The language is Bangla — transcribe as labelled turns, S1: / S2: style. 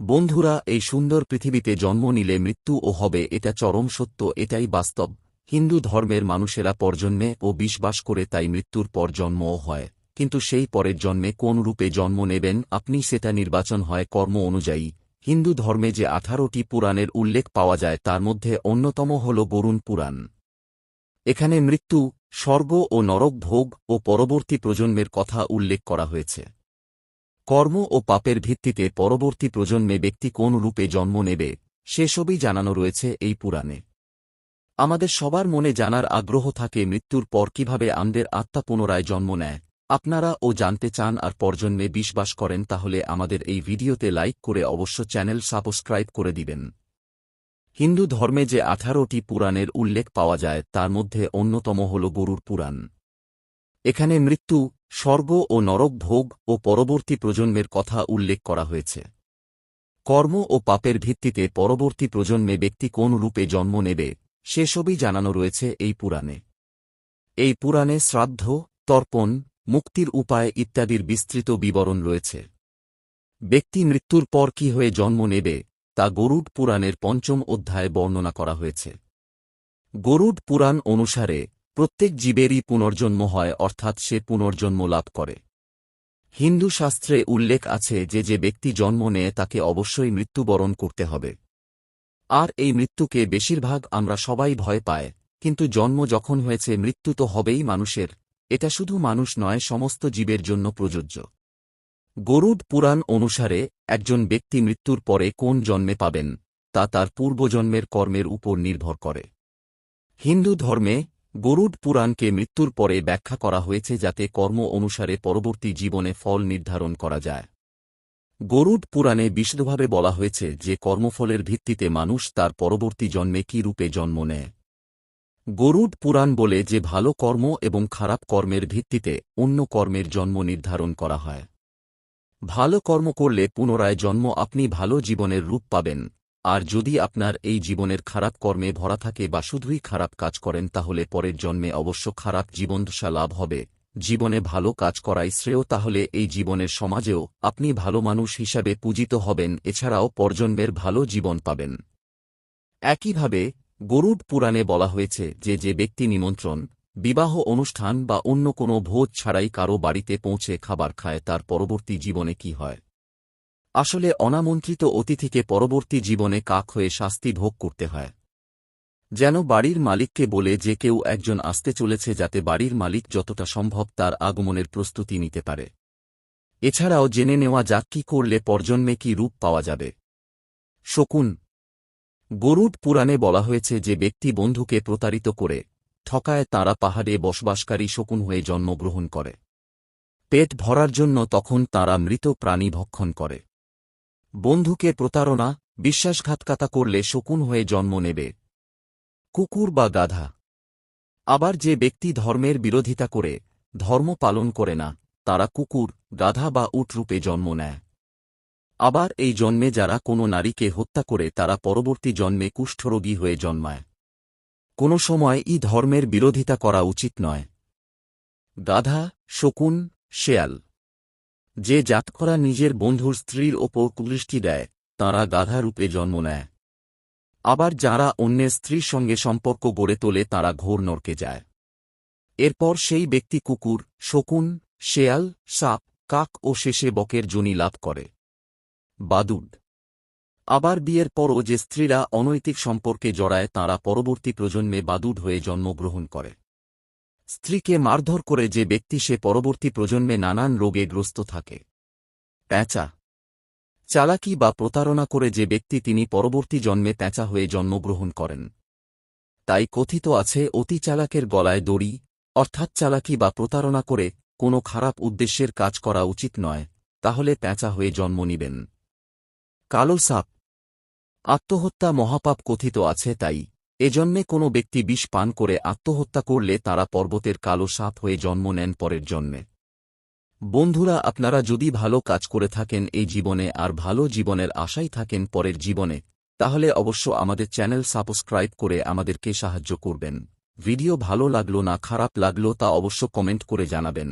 S1: বন্ধুরা, এই সুন্দর পৃথিবীতে জন্ম নিলে মৃত্যুও হবে, এটা চরম সত্য, এটাই বাস্তব। হিন্দু ধর্মের মানুষেরা পরজন্মে ও বিশ্বাস করে তাই মৃত্যুর পর জন্মও হয়। কিন্তু সেই পরের জন্মে কোন রূপে জন্ম নেবেন আপনি সেটা নির্বাচন হয় কর্ম অনুযায়ী। হিন্দু ধর্মে যে আঠারোটি পুরাণের উল্লেখ পাওয়া যায়, তার মধ্যে অন্যতম হল বরুণ পুরাণ। এখানে মৃত্যু, স্বর্গ ও নরক ভোগ ও পরবর্তী প্রজন্মের কথা উল্লেখ করা হয়েছে। কর্ম ও পাপের ভিত্তিতে পরবর্তী প্রজন্মে ব্যক্তি কোন রূপে জন্ম নেবে সেসবই জানানো রয়েছে এই পুরাণে। আমাদের সবার মনে জানার আগ্রহ থাকে মৃত্যুর পর কীভাবে আমাদের আত্মা পুনরায় জন্ম নেয়। আপনারা ও জানতে চান আর পরজন্মে বিশ্বাস করেন তাহলে আমাদের এই ভিডিওতে লাইক করে অবশ্য চ্যানেল সাবস্ক্রাইব করে দিবেন। হিন্দু ধর্মে যে আঠারোটি পুরাণের উল্লেখ পাওয়া যায়, তার মধ্যে অন্যতম হল গরুর পুরাণ। এখানে মৃত্যু, স্বর্গ ও নরক ভোগ ও পরবর্তী প্রজন্মের কথা উল্লেখ করা হয়েছে। কর্ম ও পাপের ভিত্তিতে পরবর্তী প্রজন্মে ব্যক্তি কোন রূপে জন্ম নেবে, সেসবই জানানো রয়েছে এই পুরাণে। এই পুরাণে শ্রাদ্ধ, তর্পণ, মুক্তির উপায় ইত্যাদির বিস্তৃত বিবরণ রয়েছে। ব্যক্তি মৃত্যুর পর কি হয়ে জন্ম নেবে, তা গরুড পুরাণের পঞ্চম অধ্যায়ে বর্ণনা করা হয়েছে। গরুড পুরাণ অনুসারে প্রত্যেক জীবেরই পুনর্জন্ম হয়, অর্থাৎ সে পুনর্জন্ম লাভ করে। হিন্দু শাস্ত্রে উল্লেখ আছে যে যে ব্যক্তি জন্ম নেয়, তাকে অবশ্যই মৃত্যুবরণ করতে হবে। আর এই মৃত্যুকে বেশিরভাগ আমরা সবাই ভয় পায়, কিন্তু জন্ম যখন হয়েছে, মৃত্যু তো হবেই মানুষের। এটা শুধু মানুষ নয়, সমস্ত জীবের জন্য প্রযোজ্য। গরুড পুরাণ অনুসারে, একজন ব্যক্তি মৃত্যুর পরে কোন জন্মে পাবেন, তা তার পূর্বজন্মের কর্মের উপর নির্ভর করে। হিন্দু ধর্মে গরুড পুরাণকে মৃত্যুর পরে ব্যাখ্যা করা হয়েছে যাতে কর্ম অনুসারে পরবর্তী জীবনে ফল নির্ধারণ করা যায়। গরুড পুরাণে বিশদভাবে বলা হয়েছে যে কর্মফলের ভিত্তিতে মানুষ তার পরবর্তী জন্মে কি রূপে জন্ম নেয়। গরুড পুরাণ বলে যে ভালো কর্ম এবং খারাপ কর্মের ভিত্তিতে অন্য কর্মের জন্ম নির্ধারণ করা হয়। ভালো কর্ম করলে পুনরায় জন্ম আপনি ভালো জীবনের রূপ পাবেন। আর যদি আপনার এই জীবনের খারাপ কর্মে ভরা থাকে বা শুধুই খারাপ কাজ করেন, তাহলে পরের জন্মে অবশ্য খারাপ জীবনদশা লাভ হবে। জীবনে ভালো কাজ করাই শ্রেয়, তাহলে এই জীবনের সমাজেও আপনি ভালো মানুষ হিসাবে পূজিত হবেন, এছাড়াও পরজন্মের ভালো জীবন পাবেন। একইভাবে গরুড পুরাণে বলা হয়েছে যে যে ব্যক্তি নিমন্ত্রণ, বিবাহ অনুষ্ঠান বা অন্য কোনো ভোজ ছাড়াই কারও বাড়িতে পৌঁছে খাবার খায়, তার পরবর্তী জীবনে কি হয়? আসলে অনামন্ত্রিত অতিথিকে পরবর্তী জীবনে কাক হয়ে শাস্তি ভোগ করতে হয়। যেন বাড়ির মালিককে বলে যে কেউ একজন আসতে চলেছে যাতে বাড়ির মালিক যতটা সম্ভব তার আগমনের প্রস্তুতি নিতে পারে। এছাড়াও জেনে নেওয়া যাক কি করলে পরজন্মে কি রূপ পাওয়া যাবে। শকুন। গরুড পুরাণে বলা হয়েছে যে ব্যক্তি বন্ধুকে প্রতারিত করে ঠকায় তাঁরা পাহাড়ে বসবাসকারী শকুন হয়ে জন্মগ্রহণ করে। পেট ভরার জন্য তখন তাঁরা মৃত প্রাণী ভক্ষণ করে। বন্ধুকে প্রতারণা, বিশ্বাসঘাতকতা করলে শকুন হয়ে জন্ম নেবে। কুকুর বা গাধা। আবার যে ব্যক্তি ধর্মের বিরোধিতা করে, ধর্ম পালন করে না, তারা কুকুর, গাধা বা উটরূপে জন্ম নেয়। আবার এই জন্মে যারা কোনো নারীকে হত্যা করে, তারা পরবর্তী জন্মে কুষ্ঠরোগী হয়ে জন্মায়। কোনো সময় ই ধর্মের বিরোধিতা করা উচিত নয়। গাধা, শকুন, শেয়াল। যে জাতকরা নিজের বন্ধুর স্ত্রীর ওপর কুদৃষ্টি দেয়, তাঁরা গাধা রূপে জন্ম নেয়। আবার যারা অন্যের স্ত্রীর সঙ্গে সম্পর্ক গড়ে তোলে, তারা ঘোর নরকে যায়। এরপর সেই ব্যক্তি কুকুর, শকুন, শেয়াল, সাপ, কাক ও শেষে বকের জনি লাভ করে। বাদুড। আবার বিয়ের পরও যে স্ত্রীরা অনৈতিক সম্পর্কে জড়ায়, তাঁরা পরবর্তী প্রজন্মে বাদুড হয়ে জন্মগ্রহণ করে। স্ত্রীকে মারধর করে যে ব্যক্তি সে পরবর্তী প্রজন্মে নানান রোগে গ্রস্ত থাকে। প্যাঁচা। চালাকি বা প্রতারণা করে যে ব্যক্তি তিনি পরবর্তী জন্মে প্যাঁচা হয়ে জন্মগ্রহণ করেন। তাই কথিত আছে, অতি চালাকের গলায় দড়ি, অর্থাৎ চালাকি বা প্রতারণা করে কোনো খারাপ উদ্দেশ্যের কাজ করা উচিত নয়, তাহলে প্যাঁচা হয়ে জন্ম নিবেন। কালো সাপ। আত্মহত্যা মহাপাপ কথিত আছে, তাই এজন্মে কোনো ব্যক্তি বিষ পান করে আত্মহত্যা করলে তারা পর্বতের কালো সাপ হয়ে জন্ম নেন পরের জন্মে। বন্ধুরা, আপনারা যদি ভালো কাজ করে থাকেন এই জীবনে আর ভালো জীবনের আশাই থাকেন পরের জীবনে, তাহলে অবশ্য আমাদের চ্যানেল সাবস্ক্রাইব করে আমাদেরকে সাহায্য করবেন। ভিডিও ভালো লাগল না খারাপ লাগল তা অবশ্য কমেন্ট করে জানাবেন।